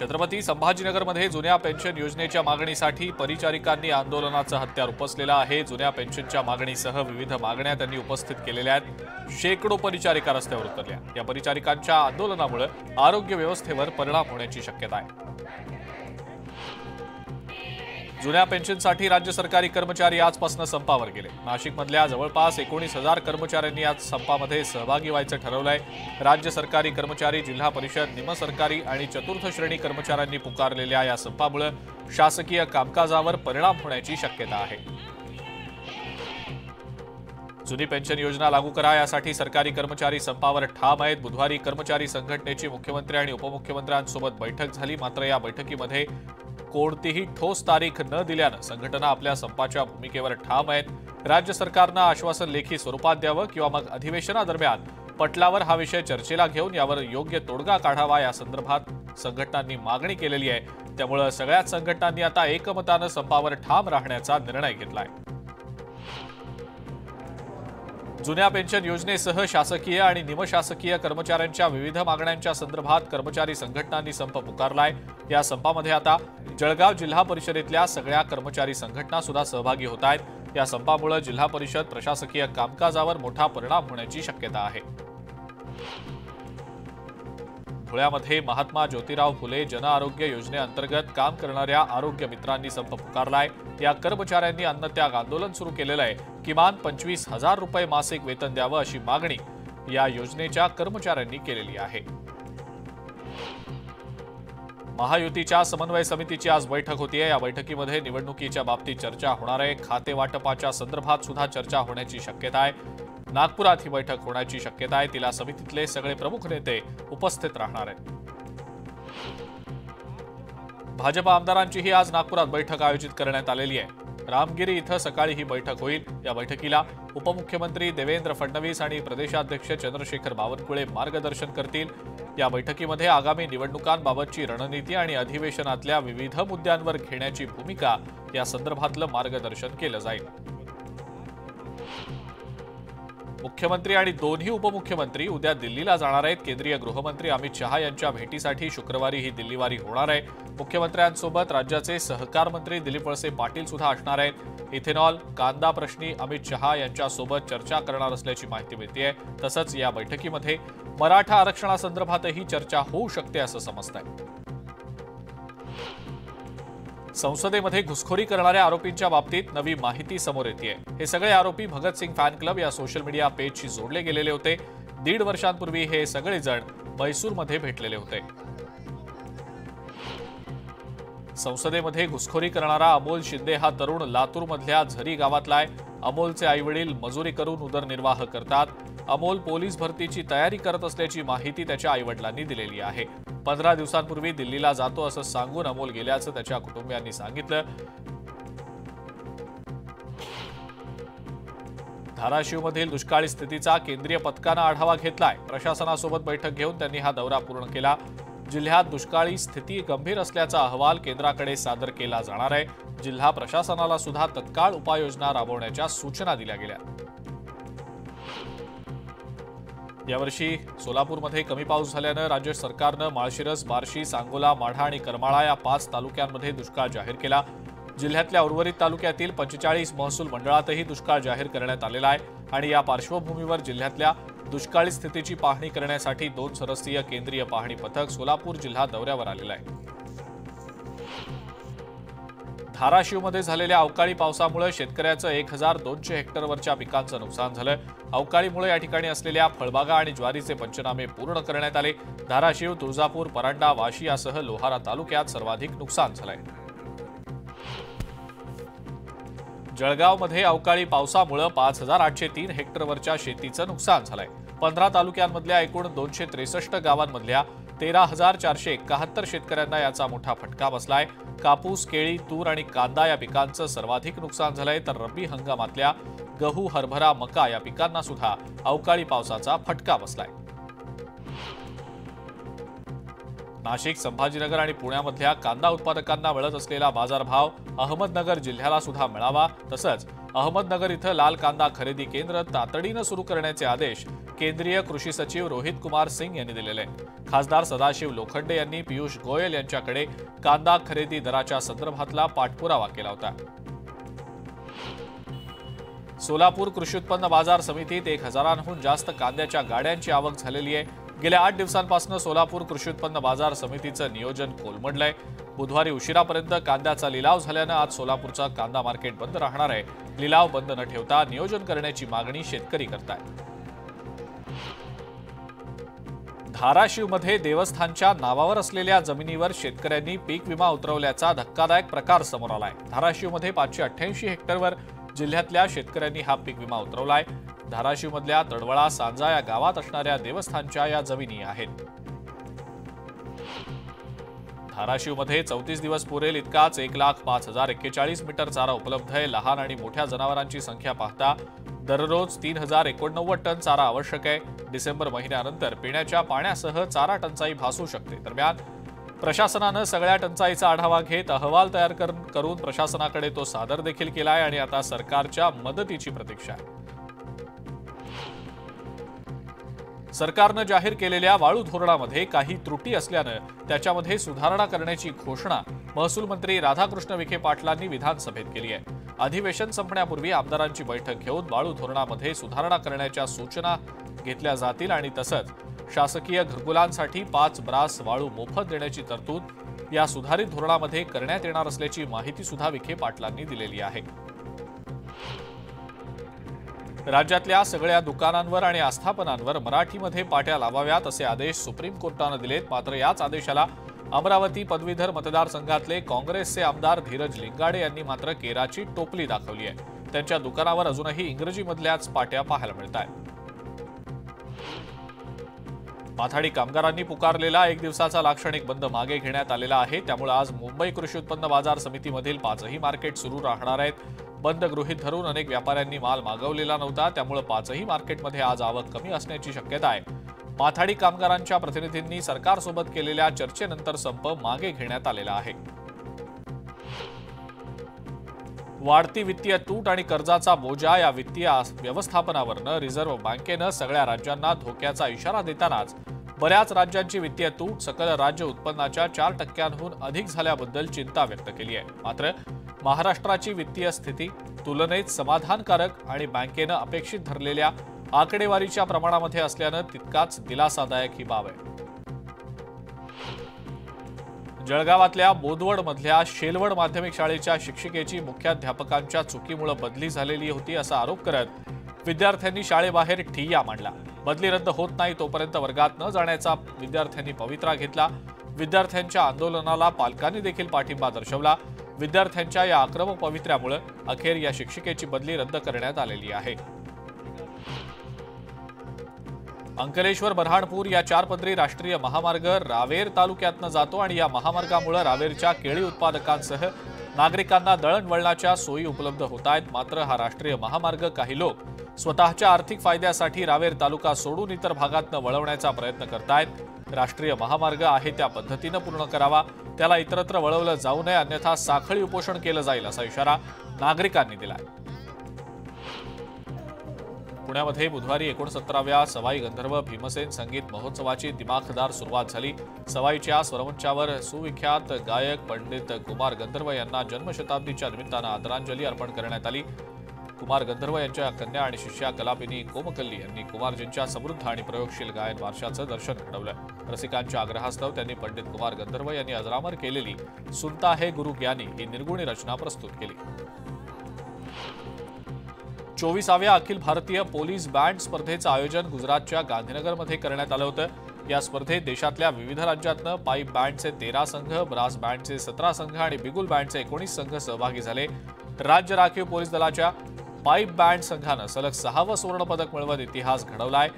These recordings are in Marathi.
छत्रपती संभाजीनगरमध्ये जुन्या पेन्शन योजनेच्या मागणीसाठी परिचारिकांनी आंदोलनाचं हत्यार उपसलेलं आहे. जुन्या पेन्शनच्या मागणीसह विविध मागण्या त्यांनी उपस्थित केलेल्या आहेत. शेकडो परिचारिका रस्त्यावर उतरल्या. या परिचारिकांच्या आंदोलनामुळे आरोग्य व्यवस्थेवर परिणाम होण्याची शक्यता आहे. जुन्या पेन्शनसाठी राज्य सरकारी कर्मचारी आजपासून संपावर गेले. नाशिकमधल्या जवळपास एकोणीस हजार कर्मचाऱ्यांनी आज संपामध्ये सहभागी व्हायचं ठरवलंय. राज्य सरकारी कर्मचारी जिल्हा परिषद निमसरकारी आणि चतुर्थ श्रेणी कर्मचाऱ्यांनी पुकारलेल्या या संपामुळे शासकीय कामकाजावर परिणाम होण्याची शक्यता आहे. जुनी पेन्शन योजना लागू करा यासाठी सरकारी कर्मचारी संपावर ठाम आहेत. बुधवारी कर्मचारी संघटनेची मुख्यमंत्री आणि उपमुख्यमंत्र्यांसोबत बैठक झाली. मात्र या बैठकीमध्ये कोणतीही ठोस तारीख न दिल्यानं संघटना आपल्या संपाच्या भूमिकेवर ठाम आहेत. राज्य सरकारनं आश्वासन लेखी स्वरूपात द्यावं किंवा मग अधिवेशनादरम्यान पटलावर हा विषय चर्चेला घेऊन यावर योग्य तोडगा काढावा या संदर्भात संघटनांनी मागणी केलेली आहे. त्यामुळं सगळ्याच संघटनांनी आता एकमतानं संपावर ठाम राहण्याचा निर्णय घेतलाय. जुन्या पेन्शन योजनेसह शासकीय आणि निमशासकीय कर्मचाऱ्यांच्या विविध मागण्यांच्या संदर्भात कर्मचारी संघटनांनी संप पुकारलाय. या संपामध्ये आता जळगाव जिल्हा परिषदेतल्या सगळ्या कर्मचारी संघटना सुद्धा सहभागी होत आहेत. या संपामुळे जिल्हा परिषद प्रशासकीय कामकाजावर मोठा परिणाम होण्याची शक्यता आहे. धुळ्यामध्ये महात्मा ज्योतिराव फुले जन आरोग्य योजनेअंतर्गत काम करणाऱ्या आरोग्य मित्रांनी संप पुकारलाय. या कर्मचाऱ्यांनी अन्नत्याग आंदोलन सुरू केलेलं आहे. किमान पंचवीस हजार रुपये मासिक वेतन द्यावं अशी मागणी या योजनेच्या कर्मचाऱ्यांनी केलेली आहे. महायुतीच्या समन्वय समितीची आज बैठक होतीये. या बैठकीमध्ये निवडणुकीच्या बाबतीत चर्चा होणार आहे. खाते वाटपाच्या संदर्भात सुद्धा चर्चा होण्याची शक्यता आहे. नागपुरात ही बैठक होण्याची शक्यता आहे. तिला समितीतले सगळे प्रमुख नेते उपस्थित राहणार आहेत. भाजप आमदारांचीही आज नागपुरात बैठक आयोजित करण्यात आलेली आहे. रामगिरी इथं सकाळी ही बैठक होईल. या बैठकीला उपमुख्यमंत्री देवेंद्र फडणवीस आणि प्रदेशाध्यक्ष चंद्रशेखर बावनकुळे मार्गदर्शन करतील. या बैठकीमध्ये आगामी निवडणुकांबाबतची रणनीती आणि अधिवेशनातल्या विविध मुद्द्यांवर घेण्याची भूमिका या संदर्भातलं मार्गदर्शन केलं जाईल. मुख्यमंत्री आणि दोन्ही उपमुख्यमंत्री उद्या दिल्लीला जाणार आहेत. केंद्रीय गृहमंत्री अमित शहा यांच्या भेटीसाठी शुक्रवारी ही दिल्लीवारी होणार आहे. मुख्यमंत्र्यांसोबत राज्याचे सहकार मंत्री दिलीप वळसे पाटील सुद्धा असणार आहेत. इथेनॉल कांदा प्रश्नी अमित शहा यांच्यासोबत चर्चा करणार असल्याची माहिती मिळते तसंच या बैठकीमध्ये मराठा आरक्षणासंदर्भातही चर्चा होऊ शकते असं समजतंय. संसदेमध्ये घुसखोरी करणाऱ्या आरोपींच्या बाबतीत नवी माहिती समोर येते हे सगळे आरोपी भगतसिंग फॅन क्लब या सोशल मीडिया पेजशी जोडले गेलेले होते. दीड वर्षांपूर्वी हे सगळेजण मैसूरमध्ये भेटलेले होते. संसदेमध्ये घुसखोरी करणारा अमोल शिंदे हा तरुण लातूरमधल्या झरी गावातला आहे. अमोलचे आईवडील मजुरी करून उदरनिर्वाह करतात. अमोल पोलीस भरतीची तयारी करत असल्याची माहिती त्याच्या आईवडिलांनी दिलेली आहे. पंधरा दिवसांपूर्वी दिल्लीला जातो असं सांगून अमोल गेल्याचं त्याच्या कुटुंबियांनी सांगितलं. धाराशिवमधील दुष्काळी स्थितीचा केंद्रीय पथकानं आढावा घेतलाय. प्रशासनासोबत बैठक घेऊन त्यांनी हा दौरा पूर्ण केला. जिल्ह्यात दुष्काळी स्थिती गंभीर असल्याचा अहवाल केंद्राकडे सादर केला जाणार आहे. जिल्हा प्रशासनाला सुद्धा तत्काळ उपाययोजना राबवण्याच्या सूचना दिल्या गेल्या. यावर्षी सोलापूरमध्ये कमी पाऊस झाल्यानं राज्य सरकारनं माळशिरस बार्शी सांगोला माढा आणि करमाळा या पाच तालुक्यांमध्ये दुष्काळ जाहीर केला. जिल्ह्यातल्या उर्वरित तालुक्यातील पंचेचाळीस महसूल मंडळातही दुष्काळ जाहीर करण्यात आलेला आहे आणि या पार्श्वभूमीवर जिल्ह्यातल्या दुष्काळी स्थितीची पाहणी करण्यासाठी दोन सदस्यीय केंद्रीय पाहणी पथक सोलापूर जिल्हा दौऱ्यावर आलेलं आहे. धाराशिवमध्ये झालेल्या अवकाळी पावसामुळे शेतकऱ्याचं एक हजार दोनशे हेक्टरवरच्या पिकांचं नुकसान झालं अवकाळीमुळे या ठिकाणी असलेल्या फळबागा आणि ज्वारीचे पंचनामे पूर्ण करण्यात आले. धाराशिव तुळजापूर परांडा वाशी यासह लोहारा तालुक्यात सर्वाधिक नुकसान झालंय. जळगावमध्ये अवकाळी पावसामुळे पाच हजार आठशे तीन हेक्टरवरच्या शेतीचं नुकसान झालंय. पंधरा तालुक्यांमधल्या एकूण दोनशे त्रेसष्ट गावांमधल्या तेरा हजार चारशे एकाहत्तर शेतकऱ्यांना याचा मोठा फटका बसलाय. कापूस केळी तूर आणि कांदा या पिकांचं सर्वाधिक नुकसान झालंय तर रब्बी हंगामातल्या गहू हरभरा मका या पिकांना सुद्धा अवकाळी पावसाचा फटका बसलाय. नाशिक संभाजीनगर आणि पुण्यामधल्या कांदा उत्पादकांना मिळत असलेला बाजारभाव अहमदनगर जिल्ह्याला सुद्धा मिळावा तसंच अहमदनगर इथं लाल कांदा खरेदी केंद्र तातडीनं सुरू करण्याचे आदेश केंद्रीय कृषी सचिव रोहित कुमार सिंग यांनी दिलेले. खासदार सदाशिव लोखंडे यांनी पियुष गोयल यांच्याकडे कांदा खरेदी दराच्या संदर्भातला पाठपुरावा केला होता. सोलापूर कृषी उत्पन्न बाजार समितीत एक हजारांहून जास्त कांद्याच्या गाड्यांची आवक झालेली आहे. गेल्या आठ दिवसांपासून सोलापूर कृषी उत्पन्न बाजार समितीचं नियोजन कोलमडलंय. बुधवारी उशिरापर्यंत कांद्याचा लिलाव झाल्यानं आज सोलापूरचा कांदा मार्केट बंद राहणार आहे. लिलाव बंद न ठेवता नियोजन करण्याची मागणी शेतकरी करतायत. धाराशिवमध्ये देवस्थानच्या नावावर असलेल्या जमिनीवर शेतकऱ्यांनी पीक विमा उतरवल्याचा धक्कादायक प्रकार समोर आलाय. धाराशिवमध्ये पाचशे अठ्ठ्याऐंशी हेक्टरवर जिल्ह्यातल्या शेतकऱ्यांनी हा पीक विमा उतरवलाय. धाराशिवमधल्या तडवळा सांजा या गावात असणाऱ्या देवस्थानच्या या जमिनी आहेत. धाराशिवमध्ये चौतीस दिवस पुरेल इतकाच एक लाख पाच हजार एक्केचाळीस मीटर चारा उपलब्ध आहे. लहान आणि मोठ्या जनावरांची संख्या पाहता दररोज तीन हजार एकोणनव्वद टन चारा आवश्यक आहे. डिसेंबर महिन्यानंतर पिण्याच्या पाण्यासह चारा टंचाई भासू शकते. दरम्यान प्रशासनानं सगळ्या टंचाईचा आढावा घेत अहवाल तयार कर- करून प्रशासनाकडे तो सादर देखील केला आहे आणि आता सरकारच्या मदतीची प्रतीक्षा आहे. सरकारनं जाहीर केलेल्या वाळू धोरणामध्ये काही त्रुटी असल्यानं त्याच्यामध्ये सुधारणा करण्याची घोषणा महसूल मंत्री राधाकृष्ण विखे पाटलांनी विधानसभेत केली आहे. अधिवेशन संपण्यापूर्वी आमदारांची बैठक घेऊन वाळू धोरणामध्ये सुधारणा करण्याच्या सूचना घेतल्या जातील आणि तसंच शासकीय घरकुलांसाठी पाच ब्रास वाळू मोफत देण्याची तरतूद या सुधारित धोरणामध्ये करण्यात येणार असल्याची माहिती सुद्धा विखे पाटलांनी दिलेली आहे. राज्यातल्या सगळ्या दुकानांवर आणि आस्थापनांवर मराठीमध्ये पाट्या लावाव्यात असे आदेश सुप्रीम कोर्टानं दिलेत. मात्र याच आदेशाला अमरावती पदवीधर मतदारसंघातले काँग्रेसचे आमदार धीरज लिंगाडे यांनी मात्र केराची टोपली दाखवली आहे. त्यांच्या दुकानावर अजूनही इंग्रजीमधल्याच पाट्या पाहायला मिळत आहेत माथाडी कामगारांनी पुकारलेला एक दिवसाचा लाक्षणिक बंद मागे घेण्यात आलेला आहे. त्यामुळे आज मुंबई कृषी उत्पन्न बाजार समितीमधील पाचही मार्केट सुरू राहणार आहेत. बंद गृहीत धरून अनेक व्यापाऱ्यांनी माल मागवलेला नव्हता. त्यामुळे पाचही मार्केटमध्ये आज आवक कमी असण्याची शक्यता आहे. माथाडी कामगारांच्या प्रतिनिधींनी सरकारसोबत केलेल्या चर्चेनंतर संप मागे घेण्यात आलेला आहे. वाढती वित्तीय तूट आणि कर्जाचा बोजा या वित्तीय व्यवस्थापनावरनं रिझर्व्ह बँकेनं सगळ्या राज्यांना धोक्याचा इशारा देतानाच बऱ्याच राज्यांची वित्तीय तूट सकल राज्य उत्पन्नाच्या चार टक्क्यांहून अधिक झाल्याबद्दल चिंता व्यक्त केली आहे. मात्र महाराष्ट्राची वित्तीय स्थिती तुलनेत समाधानकारक आणि बँकेनं अपेक्षित धरलेल्या आकडेवारीच्या प्रमाणामध्ये असल्यानं तितकाच दिलासादायक ही बाब आहे. जळगावातल्या बोदवडमधल्या शेलवड माध्यमिक शाळेच्या शिक्षिकेची मुख्याध्यापकांच्या चुकीमुळे बदली झालेली होती असा आरोप करत विद्यार्थ्यांनी शाळेबाहेर ठिय्या मांडला. बदली रद्द होत नाही तोपर्यंत वर्गात न जाण्याचा विद्यार्थ्यांनी पवित्रा घेतला. विद्यार्थ्यांच्या आंदोलनाला पालकांनी देखील पाठिंबा दर्शवला. विद्यार्थ्यांच्या या आक्रमक पवित्र्यामुळे अखेर या शिक्षिकेची बदली रद्द करण्यात आलेली आहे. अंकलेश्वर बऱ्हाणपूर या चारपदरी राष्ट्रीय महामार्ग रावेर तालुक्यातनं जातो आणि या महामार्गामुळे रावेरच्या केळी उत्पादकांसह नागरिकांना दळणवळणाच्या सोयी उपलब्ध होत आहेत. मात्र हा राष्ट्रीय महामार्ग काही लोक स्वतःच्या आर्थिक फायद्यासाठी रावेर तालुका सोडून इतर भागातनं वळवण्याचा प्रयत्न करतायत. राष्ट्रीय महामार्ग आहे त्या पद्धतीनं पूर्ण करावा. त्याला इतरत्र वळवलं जाऊ नये अन्यथा साखळी उपोषण केलं जाईल असा इशारा नागरिकांनी दिला आहे पुण्यामध्ये बुधवारी एकोणसत्तराव्या सवाई गंधर्व भीमसेन संगीत महोत्सवाची दिमाखदार सुरुवात झाली. सवाईच्या स्वरमंचावर सुविख्यात गायक पंडित कुमार गंधर्व यांना जन्मशताब्दीच्या निमित्तानं आदरांजली अर्पण करण्यात आली. कुमार गंधर्व यांच्या कन्या आणि शिष्या कलापिनी कोमकल्ली यांनी कुमारजींच्या समृद्ध आणि प्रयोगशील गायन वारशाचं दर्शन घडवलं. रसिकांच्या आग्रहास्तव त्यांनी पंडित कुमार गंधर्व यांनी अजरामर केलेली सुनता हे गुरु ज्ञानी ही निर्गुणी रचना प्रस्तुत केली. चोवीसाव्या अखिल भारतीय पोलीस बँड स्पर्धेचं आयोजन गुजरातच्या गांधीनगरमध्ये करण्यात आलं होतं. या स्पर्धेत देशातल्या विविध राज्यातनं पाईप बँडचे तेरा संघ ब्रास बँडचे सतरा संघ आणि बिगुल बँडचे एकोणीस संघ सहभागी झाले. राज्य राखीव पोलीस दलाच्या पाईप बँड संघानं सलग सहावं सुवर्णपदक मिळवत इतिहास घडवलाय.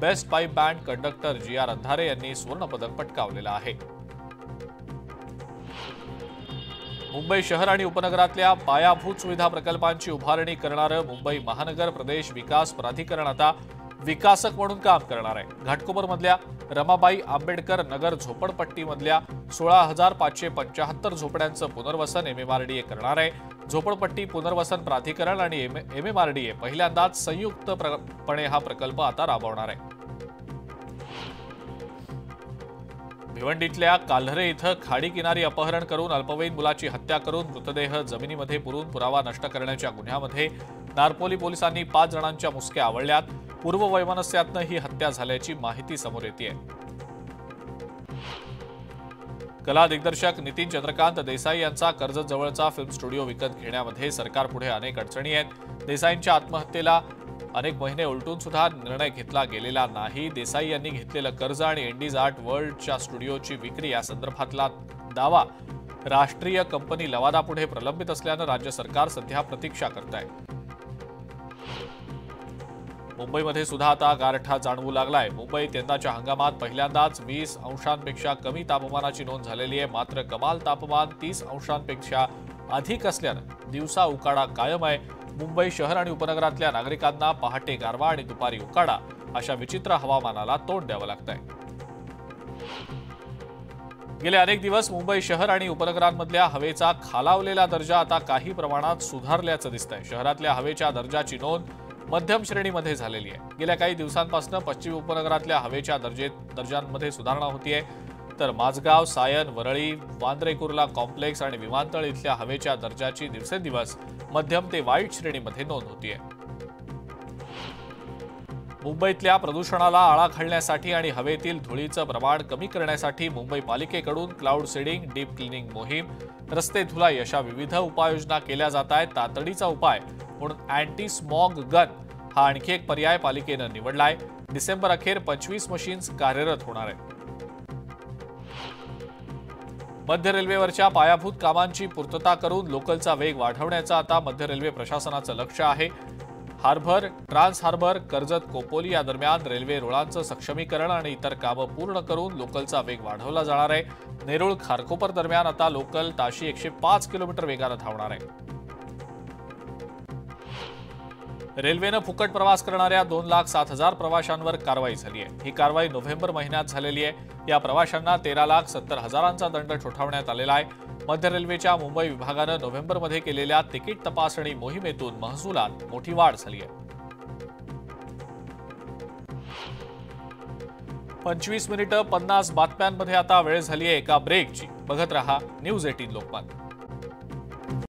Best pipe band conductor G R Andhare यांनी सुवर्णपदक पटकावलेलं आहे. मुंबई शहर आणि उपनगरातल्या पायाभूत सुविधा प्रकल्पांची उभारणी करणारं मुंबई महानगर प्रदेश विकास प्राधिकरण आता विकासक म्हणून काम करणार आहे. घाटकोपरमधल्या रमाबाई आंबेडकर नगर झोपडपट्टीमधल्या सोळा हजार पाचशे पंच्याहत्तर झोपड्यांचं पुनर्वसन एमएमआरडीए करणार आहे. झोपडपट्टी पुनर्वसन प्राधिकरण आणि एम एमएमआरडीए पहिल्यांदाच संयुक्तपणे हा प्रकल्प आता राबवणार आहे. भिवंडीतल्या काल्हरे इथं खाडी किनारी अपहरण करून अल्पवयीन मुलाची हत्या करून मृतदेह जमिनीमध्ये पुरून पुरावा नष्ट करण्याच्या गुन्ह्यामध्ये नारपोली पोलिसांनी पाच जणांच्या मुसक्या आवळल्यात पूर्व वैमनस्यातनं ही हत्या झाल्याची माहिती समोर येते कला दिग्दर्शक नितीन चंद्रकांत देसाई यांचा कर्जत जवळचा फिल्म स्टुडिओ विकत घेण्यामध्ये सरकारपुढे अनेक अडचणी आहेत. देसाईंच्या आत्महत्येला अनेक महिने उलटून सुद्धा निर्णय घेतला गेलेला नाही. देसाई यांनी घेतलेलं कर्ज आणि इंडिज आर्ट वर्ल्डच्या स्टुडिओची विक्री या संदर्भातला दावा राष्ट्रीय कंपनी लवादापुढे प्रलंबित असल्यानं राज्य सरकार सध्या प्रतीक्षा करत आहे मुंबईमध्ये सुद्धा आता गारठा जाणवू लागलाय. मुंबईत यंदाच्या हंगामात पहिल्यांदाच वीस अंशांपेक्षा कमी तापमानाची नोंद झालेली आहे. मात्र कमाल तापमान तीस अंशांपेक्षा अधिक असल्यानं दिवसा उकाडा कायम आहे. मुंबई शहर आणि उपनगरातल्या नागरिकांना पहाटे गारवा आणि दुपारी उकाडा अशा विचित्र हवामानाला तोंड द्यावं लागतंय. गेले अनेक दिवस मुंबई शहर आणि उपनगरांमधल्या हवेचा खालावलेला दर्जा आता काही प्रमाणात सुधारल्याचं दिसतंय. शहरातल्या हवेच्या दर्जाची नोंद मध्यम श्रेणीमध्ये झालेली आहे. गेल्या काही दिवसांपासून पश्चिम उपनगरातल्या हवेच्या दर्जेत दर्जांमध्ये सुधारणा होतीये. तर माझगाव सायन वरळी वांद्रे कुर्ला कॉम्प्लेक्स आणि विमानतळ इथल्या हवेच्या दर्जाची दिवसेंदिवस मध्यम ते वाईट श्रेणीमध्ये नोंद होतीये. मुंबईतल्या प्रदूषणाला आळा घालण्यासाठी आणि हवेतील धुळीचं प्रमाण कमी करण्यासाठी मुंबई पालिकेकडून क्लाउड सीडिंग डीप क्लिनिंग मोहीम रस्ते धुलाई अशा विविध उपाययोजना केल्या जात आहेत. तातडीचा उपाय म्हणून अँटी स्मॉग गन हा आणखी एक पर्याय पालिकेनं निवडलाय. डिसेंबर अखेर पंचवीस मशीन्स कार्यरत होणार आहेत. मध्य रेल्वेवरच्या पायाभूत कामांची पूर्तता करून लोकलचा वेग वाढवण्याचं आता मध्य रेल्वे प्रशासनाचं लक्ष आहे. Harbour trans harbour Karjat Khopoli या दरम्यान रेल्वे रुळांचं सक्षमीकरण आणि इतर कामं पूर्ण करून लोकलचा वेग वाढवला जाणार आहे. नेरुळ खारकोपर दरम्यान आता लोकल ताशी एकशे पाच किलोमीटर वेगानं धावणार आहे. रेल्वेनं फुकट प्रवास करणाऱ्या दोन लाख सात हजार प्रवाशांवर कारवाई झाली आहे ही कारवाई नोव्हेंबर महिन्यात झालेली आहे या प्रवाशांना तेरा लाख सत्तर हजारांचा दंड ठोठावण्यात आलेला आहे. मध्य रेल्वेच्या मुंबई विभागानं नोव्हेंबरमध्ये केलेल्या तिकीट तपासणी मोहिमेतून महसुलात मोठी वाढ झाली आहे पंचवीस मिनिटं पन्नास बातम्यांमध्ये आता वेळ झाली आहे एका ब्रेकची बघत रहा न्यूज एटीन लोकमत.